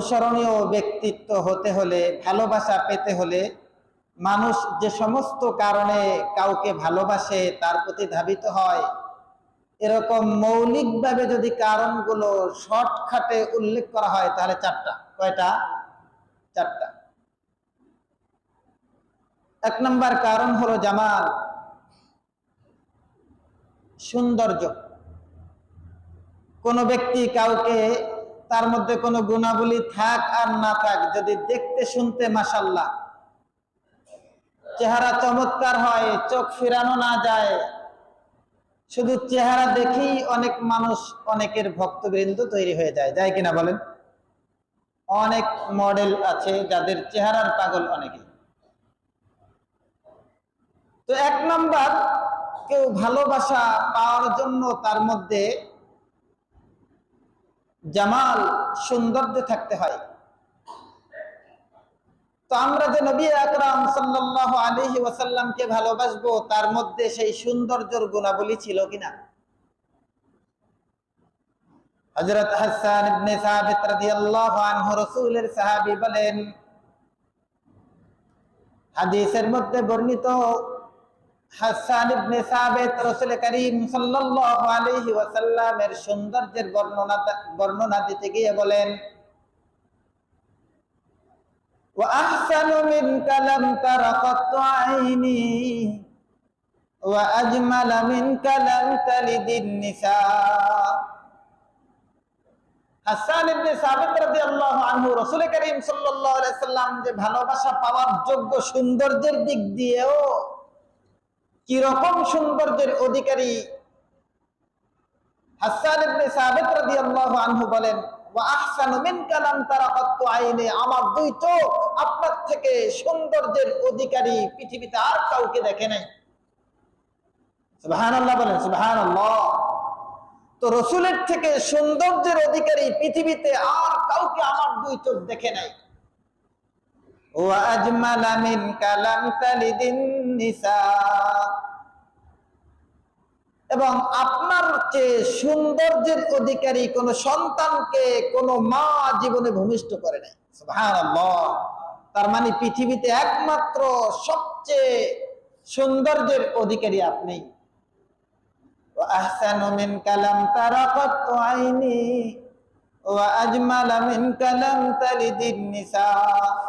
অনুসরণীয় ব্যক্তিত্ব হতে হলে, ভালোবাসা পেতে হলে মানুষ যে সমস্ত কারণে কাউকে ভালোবাসে তার প্রতি ধাবিত হয়। এরকম মৌলিকভাবে যদি কারণগুলো শর্টখাটে উল্লেখ করা হয়, তাহলে চারটা। কয়টা? চারটা। এক নম্বর কারণ হলো জামাল। সৌন্দর্য। কোন ব্যক্তি কাউকে তার মধ্যে কোনো গুণাবলী থাক আর না থাক, যদি দেখতে শুনতে মাসাল্লাহ চেহারা চমৎকার হয়, চোখ ফিরানো না যায়। শুধু চেহারা দেখেই অনেক মানুষ অনেকের ভক্তবৃন্দ তৈরি হয়ে যায়। যায় কিনা বলেন? অনেক মডেল আছে যাদের চেহারার পাগল অনেকে তো এক নাম্বার, কেউ ভালোবাসা পাওয়ার জন্য তার মধ্যে জামাল সৌন্দর্য থাকতে হয়। তো আমরা যে নবী আকরাম সাল্লাল্লাহু আলাইহি ওয়াসাল্লামকে ভালোবাসবো, তার মধ্যে সেই সৌন্দর্যের গুণাবলী ছিল কিনা? হযরত হাসান ইবনে সাবিত রাদিয়াল্লাহু আনহু রাসূলের সাহাবী বলেন, হাদিসের মধ্যে বর্ণিত হাসান ইবনে রাসূল করিম সাল্লাল্লাহু আলাইহি ওয়াসাল্লামের সৌন্দর্যের বর্ণনা বর্ণনা দিতে গিয়ে বলেন, ওয়া আহসানু আইনি, ওয়া তালিদিন নিসা। হাসান ইবনে রাদিয়াল্লাহু আনহু রাসূল করিম সাল্লাল্লাহু আলাইহি যে ভালোবাসা পাওয়ার যোগ্য সৌন্দর্যের দিক দিয়েও কি রকম সৌন্দর্যের অধিকারী হাসান ইবনে রাদিয়াল্লাহু আনহু বলেন, ওয়া আহসানু মিনকা লাম তারা কাত্তু আইনি, আমার দুই চোখ আপনার থেকে সৌন্দর্যের অধিকারী পৃথিবীতে আর কাউকে দেখে নাই। সুবহানাল্লাহ বলেন, সুবহানাল্লাহ। তো রসুলের থেকে সৌন্দর্যের অধিকারী পৃথিবীতে আর কাউকে আমার দুই চোখ দেখে নাই। ও আজমালা মিন কালাম তালিদিন নিসা এবং আপনার চেয়ে সৌন্দর্যের অধিকারী কোন সন্তানকে কোন মা জীবনে ভূমিষ্ঠ করে নাই সুবহানাল্লাহ তার মানে পৃথিবীতে একমাত্র সবচেয়ে সৌন্দর্যের অধিকারী আপনি وأحسن منك لم تر قط عيني وأجمل منك لم تلد النساء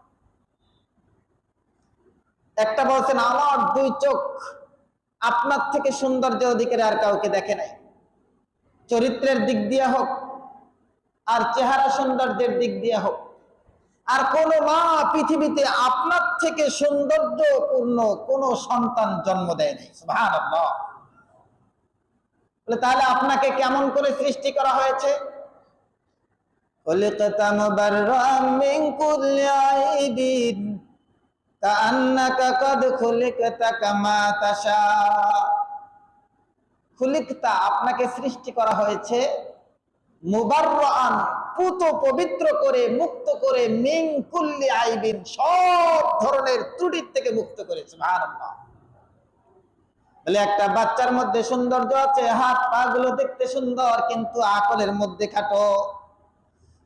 একটা বলছেন, আমার দুই চোখ আপনার থেকে সৌন্দর্য অধিকারে আর কাউকে দেখে নাই। চরিত্রের দিক দিয়ে হোক আর চেহারা সৌন্দর্যের দিক দিয়ে হোক। আর কোন মা পৃথিবীতে আপনার থেকে সৌন্দর্যপূর্ণ কোন সন্তান জন্ম দেয় নাই। তাহলে আপনাকে কেমন করে সৃষ্টি করা হয়েছে? বলে তো মিন আপনাকে সৃষ্টি করা হয়েছে পুত পবিত্র করে, মুক্ত করে মিং কুল্লি আইবিন, সব ধরনের ত্রুটির থেকে মুক্ত করেছে সুবহানাল্লাহ। একটা বাচ্চার মধ্যে সৌন্দর্য আছে, হাত পা গুলো দেখতে সুন্দর, কিন্তু আকলের মধ্যে খাটো।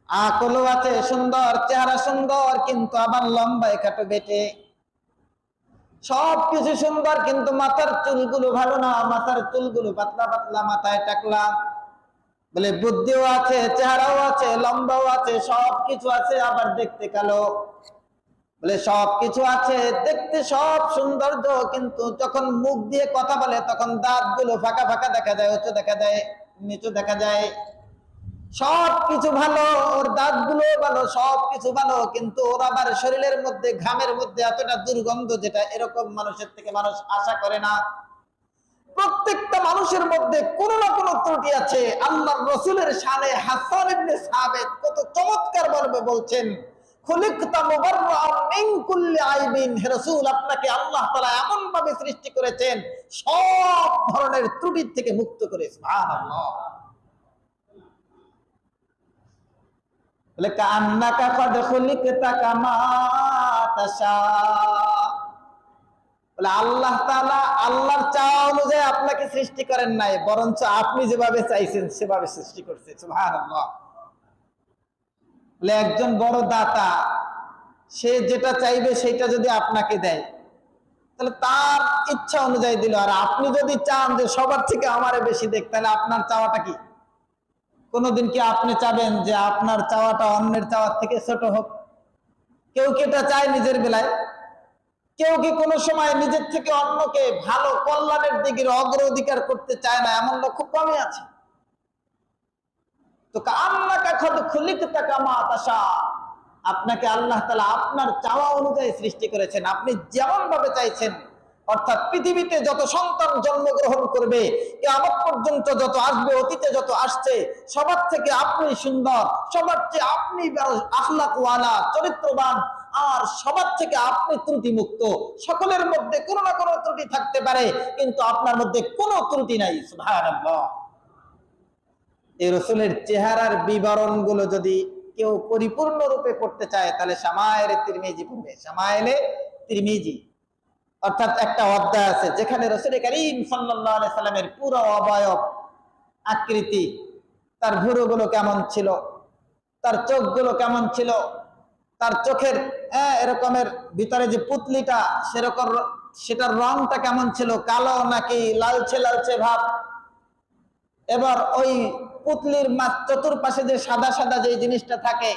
আকলও আছে সুন্দর, চেহারা সুন্দর, কিন্তু আবার লম্বায় খাটো বেটে। সব কিছু সুন্দর, কিন্তু মাথার চুলগুলো ভালো না, মাথার চুলগুলো পাতলা পাতলা, মাথায় টাকলা। বলে বুদ্ধিও আছে, চেহারাও আছে, লম্বাও আছে সব কিছু আছে, আবার দেখতে কালো। বলে সব কিছু আছে, দেখতে সব সৌন্দর্য, কিন্তু যখন মুখ দিয়ে কথা বলে, তখন দাঁতগুলো ফাঁকা ফাঁকা দেখা যায়, উঁচু দেখা যায়, নিচু দেখা যায়। সব কিছু ভালো, ওর দাঁতগুলো ভালো সব কিছু ভালো, কিন্তু ওর আবার শরীরের মধ্যে, ঘামের মধ্যে এতটা দুর্গন্ধ যেটা এরকম মানুষের থেকে মানুষ আশা করে না। প্রত্যেকটা মানুষের মধ্যে কোন না কোন ত্রুটি আছে। আল্লাহ রসুলের সানে হাসান ইবনে কত চমৎকার ভাবে বলছেন আল্লাহ সব ধরনের ত্রুটির থেকে মুক্ত করে, সুবহানাল্লাহ। বলে কান্নাকা কদ খুলিকতা বলে আল্লাহ আল্লাহর চাওয়া অনুযায়ী আপনাকে সৃষ্টি করেন নাই, বরঞ্চ আপনি যেভাবে চাইছেন সেভাবে সৃষ্টি করছে বলে একজন বড় দাতা, সে যেটা চাইবে সেটা যদি আপনাকে দেয়, তাহলে তার ইচ্ছা অনুযায়ী দিল। আর আপনি যদি চান যে সবার থেকে আমারে বেশি দেখ, তাহলে আপনার চাওয়াটা কি? কোনোদিন কি আপনি চাবেন যে আপনার চাওয়াটা অন্যের চাওয়ার থেকে ছোট হোক? কেউ কি এটা চায় নিজের বেলায়? কেউ কি কোনো সময় নিজের থেকে অন্যকে ভালো কল্যাণের দিকে অগ্রাধিকার করতে চায় না? এমন লোক খুব কমই আছে। তো আপনাকে আল্লাহ তালা আপনার চাওয়া অনুযায়ী সৃষ্টি করেছেন। আপনি যেমন ভাবে চাইছেন অর্থাৎ পৃথিবীতে যত সন্তান জন্মগ্রহণ করবে কেমন পর্যন্ত যত আসবে, অতীতে যত আসছে, সবার থেকে আপনি সুন্দর, সবার চেয়ে আপনি আখলাকওয়ালা, চরিত্রবান, আর সবার থেকে আপনি ত্রুটি মুক্ত সকলের মধ্যে কোনো না কোনো ত্রুটি থাকতে পারে, কিন্তু আপনার মধ্যে কোনো ত্রুটি নাই এই রসুলের চেহারার বিবরণগুলো যদি কেউ পরিপূর্ণ রূপে চায়, তাহলে সামায়ের তিরমিজি পড়বে। সামায়েলে তিরমিজি। অর্থাৎ একটা অধ্যায় আছে যেখানে রসুল করিম সাল্লামের পুরো অবয়ব আকৃতি তার ভুরুগুলো কেমন ছিল তার চোখগুলো কেমন ছিল তার চোখের হ্যাঁ, এরকমের ভিতরে যে পুতলিটা সেরকম সেটার রংটা কেমন ছিল কালো নাকি লালচে লালচে ভাব? এবার ওই পুতলির চতুর্পাশে যে সাদা সাদা যে জিনিসটা থাকে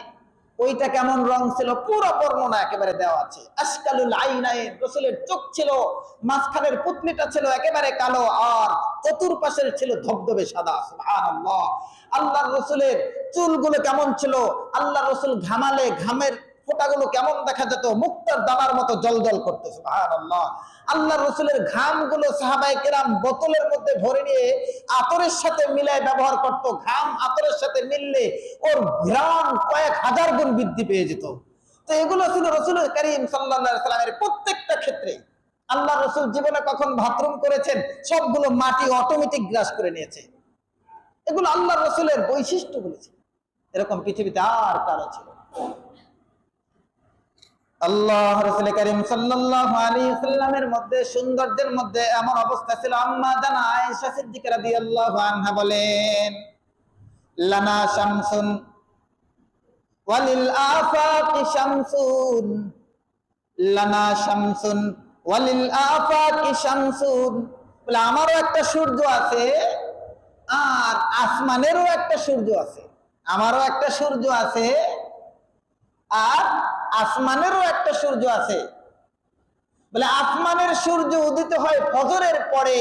ওইটা কেমন রং ছিল? পুরো বর্ণনা একেবারে দেওয়া আছে। আশকালুল আইনাইন, রসুলের চোখ ছিল, মাঝখানের পুতলিটা ছিল একেবারে কালো, আর চতুর্পাশের ছিল ধবধবে সাদা, সুবহানাল্লাহ। আল্লাহ রসুলের চুলগুলো কেমন ছিল? আল্লাহ রসুল ঘামালে ঘামের ফোঁটাগুলো কেমন দেখা যেত? মুক্তার দানার মতো জলজল করতে, সুবহানাল্লাহ। আল্লাহ রসুলের সাহাবাই কেরাম বোতলের মধ্যে ভরে নিয়ে আতরের সাথে মিলায় ব্যবহার করত। ঘাম আতরের সাথে মিললে ওর ঘ্রাণ কয়েক হাজার গুণ বৃদ্ধি পেয়ে যেত। তো এগুলো ছিল রসুল করিম সাল্লাহ সাল্লামের প্রত্যেকটা ক্ষেত্রে। আল্লাহ রসুল জীবনে কখন বাথরুম করেছেন, সবগুলো মাটি অটোমেটিক গ্রাস করে নিয়েছে। এগুলো আল্লাহ রসুলের বৈশিষ্ট্য বলেছে। এরকম পৃথিবীতে আর কারও ছিল। সাল্লামের মধ্যে, সৌন্দর্যের মধ্যে অবস্থা ছিল। জানা বলেন ওয়ালিল শামসুন শামসুন ওয়ালিল শামসুন। বলে, আমারও একটা সূর্য আছে আর আসমানেরও একটা সূর্য আছে। আমারও একটা সূর্য আছে আর আসমানেরও একটা সূর্য আছে। বলে আসমানের সূর্য উদিত হয় ফজরের পরে,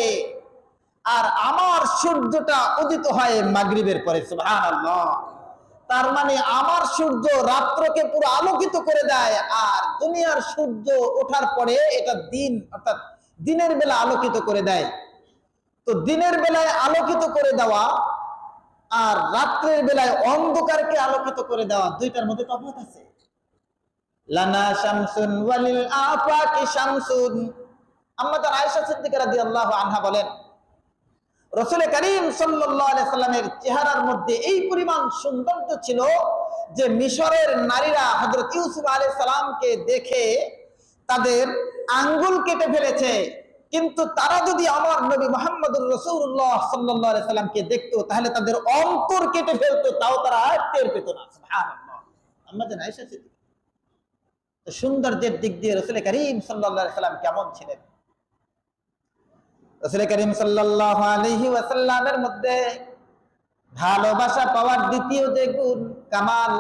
আর আমার সূর্যটা উদিত হয় মাগরিবের পরে তার মানে আমার সূর্য রাত্রকে পুরো আলোকিত করে দেয়, আর দুনিয়ার সূর্য ওঠার পরে এটা দিন, অর্থাৎ দিনের বেলা আলোকিত করে দেয়। তো দিনের বেলায় আলোকিত করে দেওয়া, আর রাত্রের বেলায় অন্ধকারকে আলোকিত করে দেওয়া, দুইটার মধ্যে তফাৎ আছে। লানা শামসুন ওয়ালিল আফাকি শামসুন। আয়েশা সিদ্দিকা রাদিয়াল্লাহু আনহা বলেন করিম সাল্লামের চেহারার মধ্যে এই পরিমাণ সৌন্দর্য ছিল যে মিশরের নারীরা হযরত ইউসুফ আলাইহিস সালামকে দেখে তাদের আঙ্গুল কেটে ফেলেছে। কিন্তু তারা যদি আমার নবী মোহাম্মদুর রসুল্লাহ আলাইহি সাল্লামকে দেখতো, তাহলে তাদের অন্তর কেটে ফেলতো, তাও তারা টের পেত না। আম্মা জান সৌন্দর্যের দিক দিয়ে রসুল করিম সাল্লাহ সাল্লাম কেমন ছিলেন? রসুল করিম ওয়াসাল্লামের মধ্যে ভালোবাসা পাওয়ার দ্বিতীয় যে গুণ, কামাল,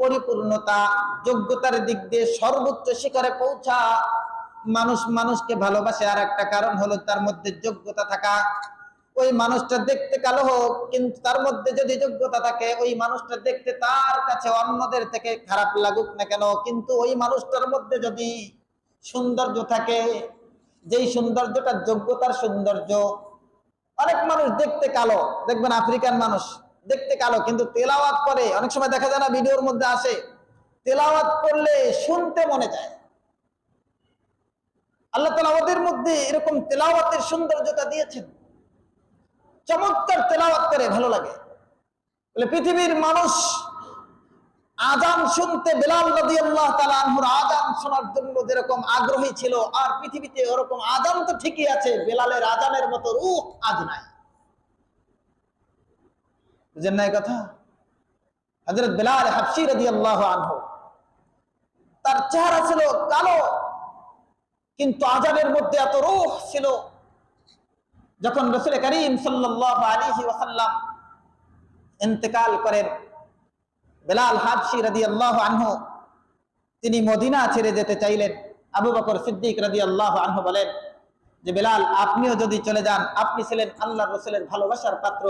পরিপূর্ণতা, যোগ্যতার দিক দিয়ে সর্বোচ্চ শিখরে পৌঁছা, মানুষ মানুষকে ভালোবাসে। আর একটা কারণ হলো তার মধ্যে যোগ্যতা থাকা। ওই মানুষটা দেখতে কালো হোক, কিন্তু তার মধ্যে যদি যোগ্যতা থাকে, ওই মানুষটা দেখতে তার কাছে অন্যদের থেকে খারাপ লাগুক না কেন? কিন্তু ওই মানুষটার মধ্যে যদি সৌন্দর্য থাকে, যেই সৌন্দর্যটা যোগ্যতার সৌন্দর্য, অনেক মানুষ দেখতে কালো। দেখবেন আফ্রিকান মানুষ দেখতে কালো, কিন্তু তেলাওয়াত করে, অনেক সময় দেখা যায় না, ভিডিওর মধ্যে আসে, তেলাওয়াত করলে শুনতে মনে যায়। আল্লাহ তালা ওদের মধ্যে এরকম তেলাওয়াতের সৌন্দর্যতা দিয়েছেন। চমৎকার তেলাওয়াত করে, ভালো লাগে। পৃথিবীর মানুষ আজান শুনতে বেলাল নদী আল্লাহ তালা আনহুর আজান শোনার জন্য যেরকম আগ্রহী ছিল, আর পৃথিবীতে ওরকম আজান তো ঠিকই আছে, বেলালের আজানের মতো রূপ আজ নাই। বুঝেন কথা? হজরত বেলাল হাফসি রদি আল্লাহ আনহু, তার চেহারা ছিল কালো, কিন্তু আজানের মধ্যে এত রূহ ছিল যখন রসুল করিম সাল্লাহ আলী ওয়াসাল্লাম ইন্তেকাল করেন, বেলাল হাবসি রাদি আল্লাহ আনহু, তিনি মদিনা ছেড়ে যেতে চাইলেন। আবু বকর সিদ্দিক রাদি আল্লাহ আনহু বলেন যে, বেলাল, আপনিও যদি চলে যান, আপনি ছিলেন আল্লাহ রসুলের ভালোবাসার পাত্র।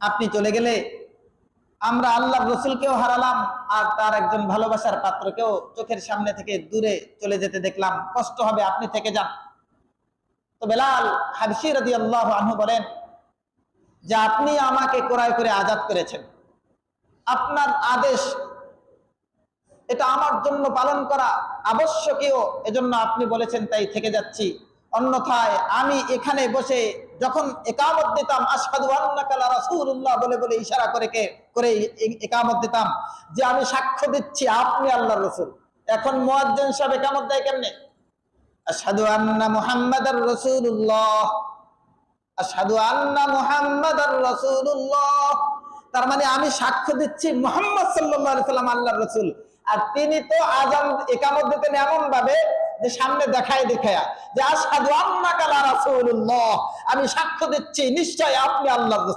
আপনি চলে গেলে আমরা আল্লাহ রসুলকেও হারালাম আর তার একজন ভালোবাসার পাত্রকেও চোখের সামনে থেকে দূরে চলে যেতে দেখলাম। কষ্ট হবে, আপনি থেকে যান। তো বেলাল হাবসি রাদি আল্লাহ আনহু বলেন যে আপনি আমাকে কোরআয় করে আজাদ করেছেন। আপনার আদেশ, এটা আমার জন্য পালন করা আবশ্যকীয়, এজন্য আপনি বলেছেন তাই থেকে যাচ্ছি। অন্যথায় আমি এখানে বসে যখন একামত দিতাম লা রাসূলুল্লাহ বলে বলে ইশারা করে কে, করে একামত দিতাম যে আমি সাক্ষ্য দিচ্ছি আপনি আল্লাহর রসুল। এখন মুয়াজ্জিন সাহেব একামত দেয় কেমনে? আশহাদু আন্না মুহাম্মাদার রাসূলুল্লাহ। আশহাদু আন্না মুহাম্মাদার রাসূলুল্লাহ। তার মানে আমি সাক্ষ্য দিচ্ছি মুহাম্মদ সাল্লাম আল্লাহর রাসূল। আর তিনি তো আজান একামত দিতেন এমন ভাবে যে সামনে দেখায় দেখায়া যে আশহাদু আন্নাকা লা রাসূলুল্লাহ। আমি সাক্ষ্য দিচ্ছি নিশ্চয় আপনি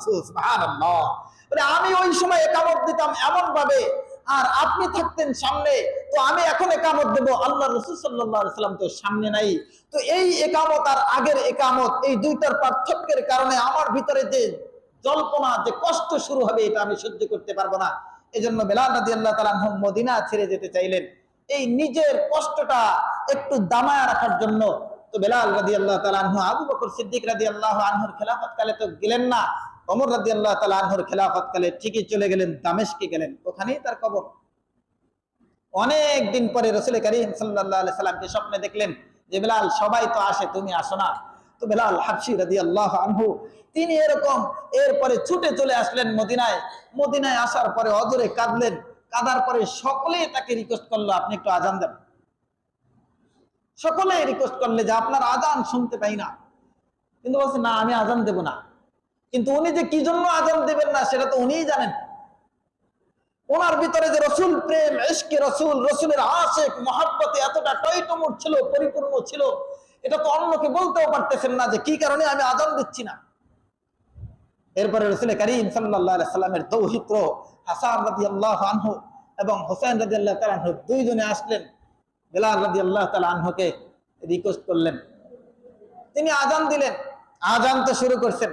সুবহানাল্লাহ। মানে আমি ওই সময় একামত দিতাম এমন ভাবে আর আপনি থাকতেন সামনে, তো আমি এখন একামত দেব। আল্লাহ রসুল সাল্লাম তো সামনে নাই। তো এই একামত আর আগের একামত, এই দুইটার পার্থক্যের কারণে আমার ভিতরে যে জল্পনা, যে কষ্ট শুরু হবে, এটা আমি সহ্য করতে পারব না। এই জন্য বেলাল রাজি আল্লাহ তালা মদিনা ছেড়ে যেতে চাইলেন। এই নিজের কষ্টটা একটু দামায় রাখার জন্য তো বেলাল রাজি আল্লাহ তালাহ আবু বকর সিদ্দিক রাজি আল্লাহ আনহুর খেলাফত কালে তো গেলেন না। অমর রাজি আল্লাহ তালা আনহুর খেলাফত কালে ঠিকই চলে গেলেন দামেশকে গেলেন। ওখানেই তার কবর। অনেক দিন পরে রসুল করিম সাল্লাহ সাল্লামকে স্বপ্নে দেখলেন যে বেলাল, সবাই তো আসে, তুমি আসো না। তো বেলাল হাফসি রাদি আল্লাহ আনহু, তিনি এরকম এরপরে ছুটে চলে আসলেন মদিনায়। মদিনায় আসার পরে অজরে কাঁদলেন। কাঁদার পরে সকলে তাকে রিকোয়েস্ট করল, আপনি একটু আজান দেন। সকলে রিকোয়েস্ট করলে যে, আপনার আজান শুনতে পাই না। কিন্তু বলছে, না, আমি আজান দেব না। কিন্তু উনি যে কি জন্য আজান দেবেন না, সেটা তো উনিই জানেন। ওনার ভিতরে যে রসুল প্রেম এসকে রসুল, রসুলের আশেক, মহাব্বতে এতটা টয়টমুট ছিল, পরিপূর্ণ ছিল, এটা তো অন্যকে বলতেও পারতেছেন না যে কি কারণে আমি আজান দিচ্ছি না। এরপরে রসুল করিম সাল্লাহ সাল্লামের দৌহিত্র হাসান রাজি আল্লাহ আনহু এবং হোসেন রাজি আল্লাহ তালানহু দুইজনে আসলেন। বেলাল রাজি আল্লাহ তালা আনহুকে রিকোয়েস্ট করলেন। তিনি আজান দিলেন। আজান তো শুরু করছেন।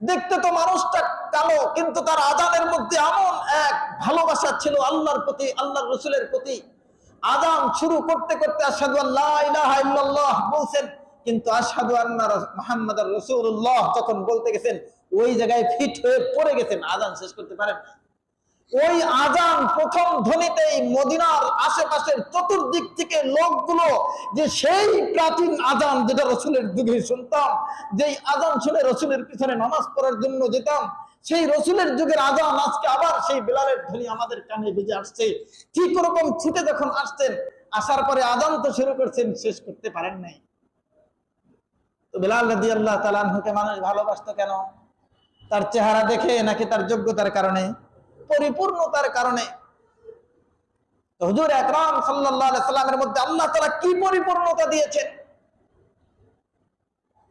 দেখতে তো মানুষটা কালো, কিন্তু তার আজানের মধ্যে এমন এক ভালোবাসা ছিল আল্লাহর প্রতি আল্লাহ রসুলের প্রতি। আজান শুরু করতে করতে আসাদু আল্লাহ বলছেন, কিন্তু আসাদু আল্লাহ মোহাম্মদ রসুল্লাহ তখন বলতে গেছেন, ওই জায়গায় ফিট হয়ে পড়ে গেছেন, আজান শেষ করতে পারেন। ওই আজান প্রথম ধ্বনিতেই মদিনার আশেপাশের চতুর্দিক থেকে লোকগুলো যে সেই প্রাচীন আজান যেটা রসুলের যুগে শুনতাম, যেই আজান শুনে রসুলের পিছনে নামাজ পড়ার জন্য যেতাম, সেই রসুলের যুগের আজান আজকে আবার সেই বেলালের ধ্বনি আমাদের কানে বেজে আসছে। ঠিক ওরকম ছুটে যখন আসছেন আসার পরে আজান তো শুরু করছেন, শেষ করতে পারেন নাই। তো বেলাল রাজি আল্লাহ তালানহুকে মানুষ ভালোবাসতো কেন? তার চেহারা দেখে নাকি তার যোগ্যতার কারণে? পরিপূর্ণতার কারণে। হুজুর একরাম সাল্লাল্লাহু সাল্লামের মধ্যে আল্লাহ তালা কি পরিপূর্ণতা দিয়েছেন?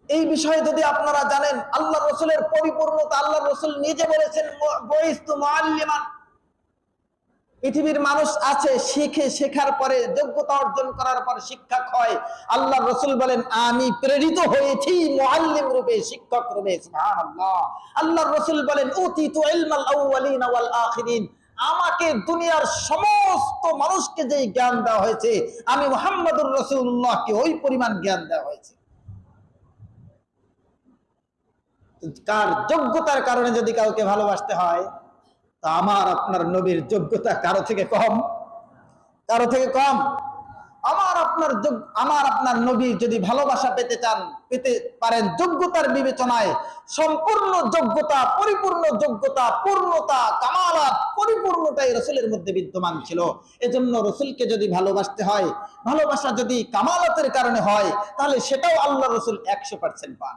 এই বিষয়ে যদি আপনারা জানেন আল্লাহ রসুলের পরিপূর্ণতা আল্লাহ রসুল নিজে বলেছেন পৃথিবীর মানুষ আছে, শিখে শেখার পরে, যোগ্যতা অর্জন করার পর শিক্ষক হয়। আল্লাহ রসুল বলেন, আমি প্রেরিত হয়েছি মুআল্লিম রূপে, শিক্ষক রূপে। আল্লাহ রসুল বলেন, উতিতু ইলমাল আমাকে দুনিয়ার সমস্ত মানুষকে যেই জ্ঞান দেওয়া হয়েছে, আমি মোহাম্মদুর রাসূলুল্লাহকে ওই পরিমাণ জ্ঞান দেওয়া হয়েছে। কার যোগ্যতার কারণে যদি কাউকে ভালোবাসতে হয় তা আমার আপনার নবীর যোগ্যতা কারও থেকে কম? কারও থেকে কম? আমার আপনার আমার আপনার নবী যদি ভালোবাসা পেতে চান, পেতে পারেন যোগ্যতার বিবেচনায় সম্পূর্ণ যোগ্যতা, পরিপূর্ণ যোগ্যতা, পূর্ণতা, কামালাত পরিপূর্ণতাই রসুলের মধ্যে বিদ্যমান ছিল। এজন্য রসুলকে যদি ভালোবাসতে হয়, ভালোবাসা যদি কামালাতের কারণে হয়, তাহলে সেটাও আল্লাহ রসুল একশো পার্সেন্ট পান।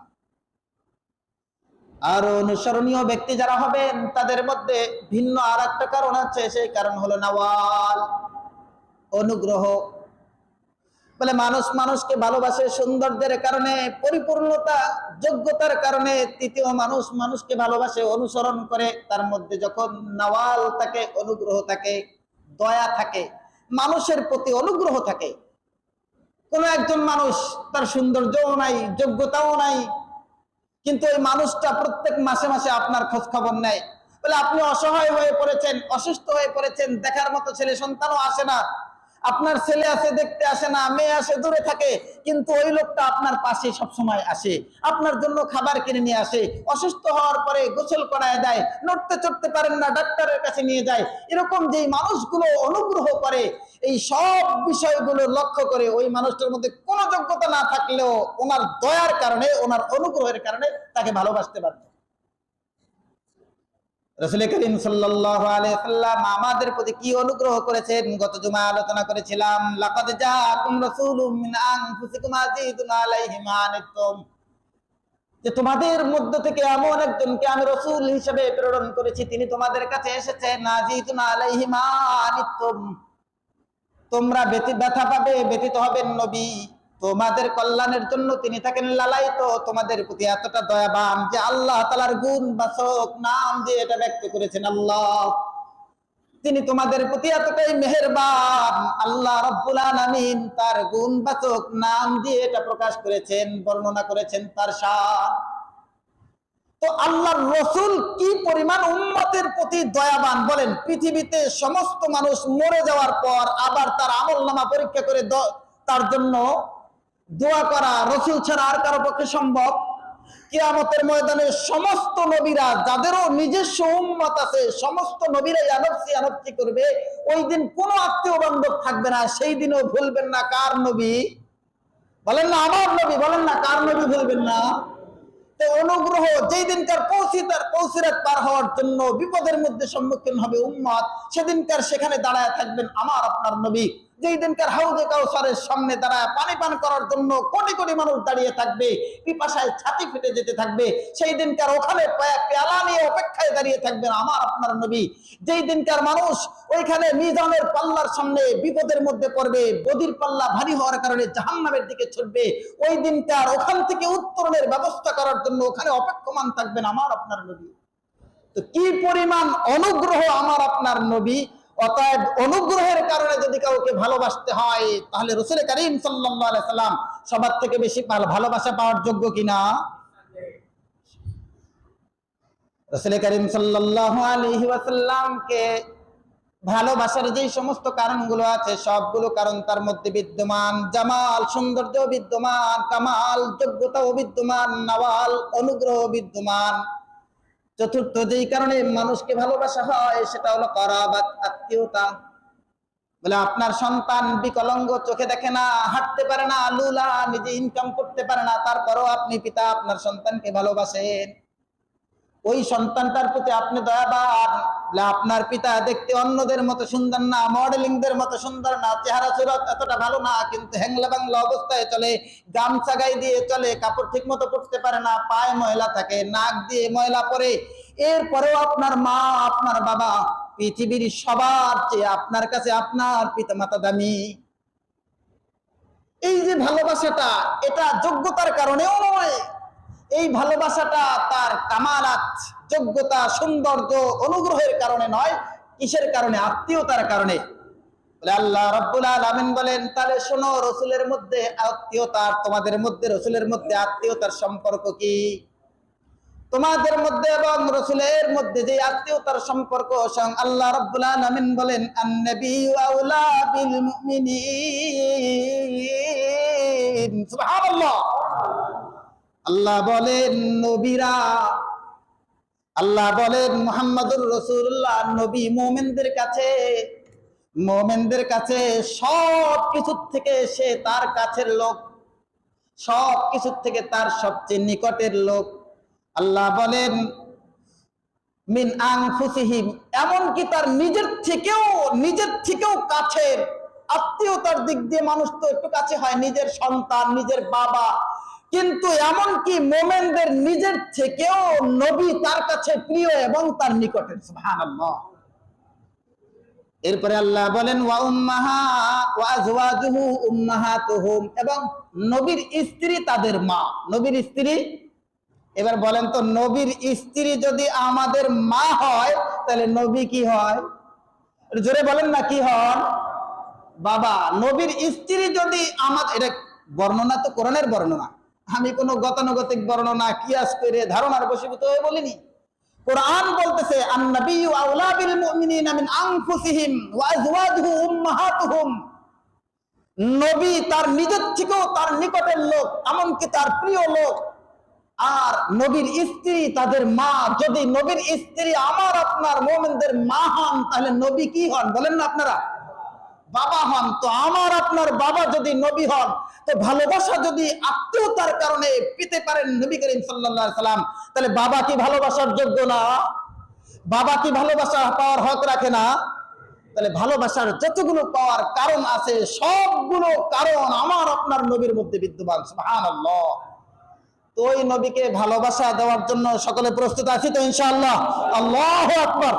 আর অনুসরণীয় ব্যক্তি যারা হবেন, তাদের মধ্যে ভিন্ন আর একটা কারণ আছে, সেই কারণ হলো নওয়াল, অনুগ্রহ। বলে মানুষ মানুষকে ভালোবাসে সৌন্দর্যের কারণে, পরিপূর্ণতা, যোগ্যতার কারণে, তৃতীয় মানুষ মানুষকে ভালোবাসে, অনুসরণ করে, তার মধ্যে যখন নওয়াল থাকে, অনুগ্রহ থাকে, দয়া থাকে, মানুষের প্রতি অনুগ্রহ থাকে। কোন একজন মানুষ তার সৌন্দর্যও নাই, যোগ্যতাও নাই কিন্তু ওই মানুষটা প্রত্যেক মাসে মাসে আপনার খোঁজ খবর নেয়। বলে, আপনি অসহায় হয়ে পড়েছেন, অসুস্থ হয়ে পড়েছেন, দেখার মতো ছেলে সন্তানও আসে না। আপনার ছেলে আসে দেখতে আসে না, মেয়ে আসে, দূরে থাকে, কিন্তু ওই লোকটা আপনার পাশে সবসময় আসে। আপনার জন্য খাবার কিনে নিয়ে আসে, অসুস্থ হওয়ার পরে গোসল করায় দেয়, নড়তে চড়তে পারেন না, ডাক্তারের কাছে নিয়ে যায়। এরকম যেই মানুষগুলো অনুগ্রহ করে, এই সব বিষয়গুলো লক্ষ্য করে ওই মানুষটার মধ্যে কোনো যোগ্যতা না থাকলেও ওনার দয়ার কারণে, ওনার অনুগ্রহের কারণে তাকে ভালোবাসতে বাধ্য। রসুল করিম সাল্লাল্লাহু আলাইহি সাল্লাম আমাদের প্রতি কি অনুগ্রহ করেছেন? গত জুমা আলোচনা করেছিলাম যে তোমাদের মধ্য থেকে এমন একজনকে আমি রসুল হিসেবে প্রেরণ করেছি, তিনি তোমাদের কাছে এসেছেন তোমরা ব্যথা পাবে, ব্যথিত হবেন নবী। তোমাদের কল্যাণের জন্য তিনি থাকেন লালায়িত। তোমাদের প্রতি এতটা দয়াবান যে আল্লাহ তালার গুণ বাসক নাম দিয়ে এটা ব্যক্ত করেছেন আল্লাহ। তিনি তোমাদের প্রতি এতটাই মেহেরবান, আল্লাহ রব্বুল আলামিন তার গুণ বাচক নাম দিয়ে এটা প্রকাশ করেছেন, বর্ণনা করেছেন তার শান। তো আল্লাহ রসুল কি পরিমাণ উম্মতের প্রতি দয়াবান বলেন? পৃথিবীতে সমস্ত মানুষ মরে যাওয়ার পর আবার তার আমল নামা পরীক্ষা করে তার জন্য দোয়া করা, রসুল ছাড়া আর কারও পক্ষে সম্ভব। কিয়ামতের ময়দানে সমস্ত নবীরা, যাদেরও নিজস্ব উম্মত আছে, সমস্ত নবীরাই আনবসি আনবসি করবে। ওই দিন কোনো আত্মীয় বান্ধব থাকবে না, সেই দিনও ভুলবেন না। কার নবী? বলেন না, আমার নবী, বলেন না, কার নবী ভুলবেন না? তো অনুগ্রহ, যেই দিনকার পৌঁছিতার পৌঁছিরাত পার হওয়ার জন্য বিপদের মধ্যে সম্মুখীন হবে উম্মত। সেদিনকার সেখানে দাঁড়ায় থাকবেন আমার, আপনার নবী। যেই দিনকার হাউজে কাউসারের সামনে দাঁড়ায় পানি পান করার জন্য কোটি কোটি মানুষ দাঁড়িয়ে থাকবে, পিপাসায় ছাতি ফেটে যেতে থাকবে, সেই দিনকার ওখানে পেয়ালা নিয়ে অপেক্ষায় দাঁড়িয়ে থাকবেন আমার, আপনার নবী। যেই দিনকার মানুষ ওইখানে মিজানের পাল্লার সামনে বিপদের মধ্যে পড়বে, বদির পাল্লা ভারী হওয়ার কারণে জাহান্নামের দিকে ছুটবে, ওই দিনকার ওখান থেকে উত্তরণের ব্যবস্থা করার জন্য ওখানে অপেক্ষমান থাকবেন আমার, আপনার নবী। তো কি পরিমাণ অনুগ্রহ আমার, আপনার নবী? অতএব অনুগ্রহের কারণে যদি কাউকে ভালোবাসতে হয়, তাহলে রসুল করিম সাল্লাম সবার থেকে বেশি ভালোবাসা পাওয়ার যোগ্য কিনা? রসুল করিম সাল্লাল্লাহু ভালোবাসার যে সমস্ত কারণগুলো আছে, সবগুলো কারণ তার মধ্যে বিদ্যমান। জামাল সৌন্দর্য বিদ্যমান, কামাল, যোগ্যতাও বিদ্যমান, নওয়াল অনুগ্রহ বিদ্যমান। চতুর্থ যেই কারণে মানুষকে ভালোবাসা হয়, সেটা হলো করাবাত, আত্মীয়তা। বলে আপনার সন্তান বিকলঙ্গ, চোখে দেখে না, হাঁটতে পারে না, লুলা, নিজে ইনকাম করতে পারে না, তারপরও আপনি পিতা আপনার সন্তানকে ভালোবাসেন। ওই সন্তানটার প্রতি আপনি দয়াবান। আপনার পিতা দেখতে অন্যদের মতো সুন্দর না, মডেলিংদের মতো সুন্দর না, চেহারা সুরত এতটা ভালো না, কিন্তু হ্যাংলা বাংলা অবস্থায় চলে, গামছা গায়ে দিয়ে চলে, কাপড় ঠিক মতো পড়তে পারে না, পায়ে ময়লা থাকে, নাক দিয়ে ময়লা পরে এরপরেও আপনার মা, আপনার বাবা, পৃথিবীর সবার চেয়ে আপনার কাছে আপনার পিতা মাতা দামি। এই যে ভালোবাসাটা, এটা যোগ্যতার কারণেও নয় এই ভালোবাসাটা তার কামালাত, যোগ্যতা, সৌন্দর্য, অনুগ্রহের কারণে নয়, কিসের কারণে? আত্মীয়তার কারণে। আল্লাহ রব্বুল আলামিন বলেন, তাহলে শোনো, রসুলের মধ্যে আত্মীয়তা আর তোমাদের মধ্যে, রসুলের মধ্যে আত্মীয়তার সম্পর্ক কি? তোমাদের মধ্যে এবং রসুলের মধ্যে যে আত্মীয়তার সম্পর্ক, স্বয়ং আল্লাহ রব্বুল আলামিন বলেন, আন্নবী আউলা বিল মুমিনিন। আল্লাহ বলেন, নবীরা, আল্লাহ বলেন, মোহাম্মদুর রসুল্লাহ নবী মোমেনদের কাছে মোমেনদের কাছে সব কিছুর থেকে সে তার কাছের লোক সব কিছুর থেকে তার সবচেয়ে নিকটের লোক। আল্লাহ বলেন, মিন আনফুসিহিম, এমনকি তার নিজের থেকেও নিজের থেকেও কাছের, আত্মীয়তার দিক দিয়ে মানুষ তো একটু কাছে হয়, নিজের সন্তান, নিজের বাবা কিন্তু এমনকি মোমেনদের নিজের থেকেও নবী তার কাছে প্রিয় এবং তার নিকটের এরপরে আল্লাহ বলেন এবং নবীর স্ত্রী তাদের মা। নবীর স্ত্রী? এবার বলেন তো, নবীর স্ত্রী যদি আমাদের মা হয়, তাহলে নবী কি হয়? জোরে বলেন না, কি হন? বাবা, নবীর স্ত্রী যদি আমাদের, এটা বর্ণনা তো কোরআনের বর্ণনা। আমি কোনো গতানুগতিক বর্ণনা কিয়াস করে ধারণার বশীভূত হয়ে বলিনি। কোরআন বলতেছে, আন্নাবিয়্যু আউলা বিল মুমিনিনা মিন আনফুসিহিম ওয়া আজওয়াজুহু উম্মাহাতুহুম। নবী তার নিজের থেকেও তার নিকটের লোক, এমনকি তার প্রিয় লোক। আর নবীর স্ত্রী তাদের মা, যদি নবীর স্ত্রী আমার আপনার মোমেনদের মা হন, তাহলে নবী কি হন? বলেন না আপনারা। বাবা হন, তো আমার আপনার বাবা যদি নবী হন, তো ভালোবাসা যদি আত্মীয়তার কারণে পেতে পারেন নবী করিম আলাইহি সাল্লাম, তাহলে বাবা কি ভালোবাসার যোগ্য না? বাবা কি ভালোবাসা পাওয়ার হক রাখে না? তাহলে ভালোবাসার যতগুলো পাওয়ার কারণ আছে, সবগুলো কারণ আমার আপনার নবীর মধ্যে বিদ্যমান তো ওই নবীকে ভালোবাসা দেওয়ার জন্য সকলে প্রস্তুত আছি তো, ইনশাআল্লাহ? আল্লাহ আকবার।